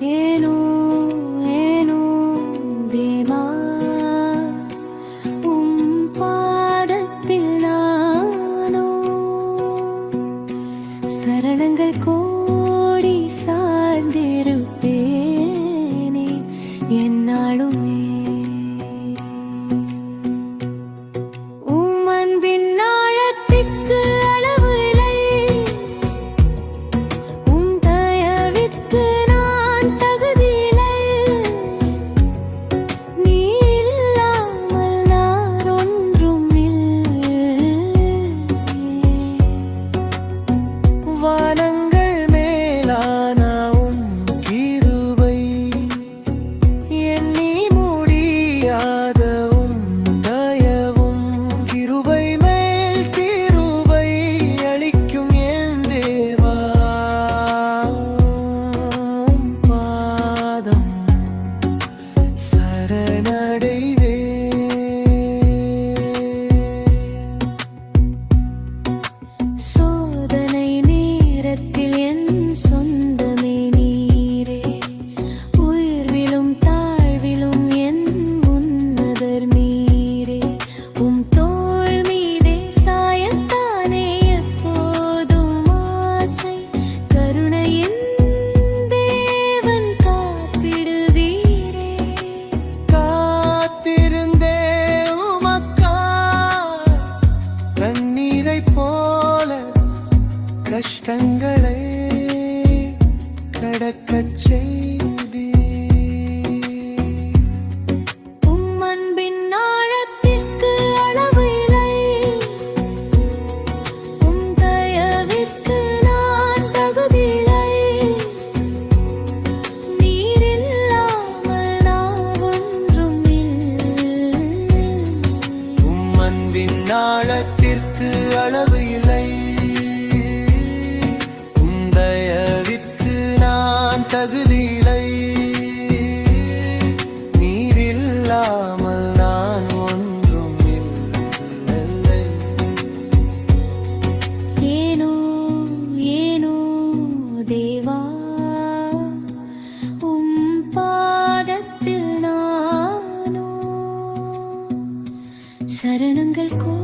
en கஷ்டங்களை கடக்க செய்தி. உம்மன்பின் ஆழத்திற்கு அளவு இல்லை. உம் தயவிற்கு நான் தகுதியில்லை. நீரில்லாமல் நான் ஒன்றும் உம்மன்பின் ஆழத்திற்கு அளவு இல்லை. நான் தகுதியில்லை நீரில்லாமல் நான் ஒன்றும் இல்லை. ஏனோ ஏனோ தேவா உம் பாதத்தில் நானோ. சரணங்கள் கோ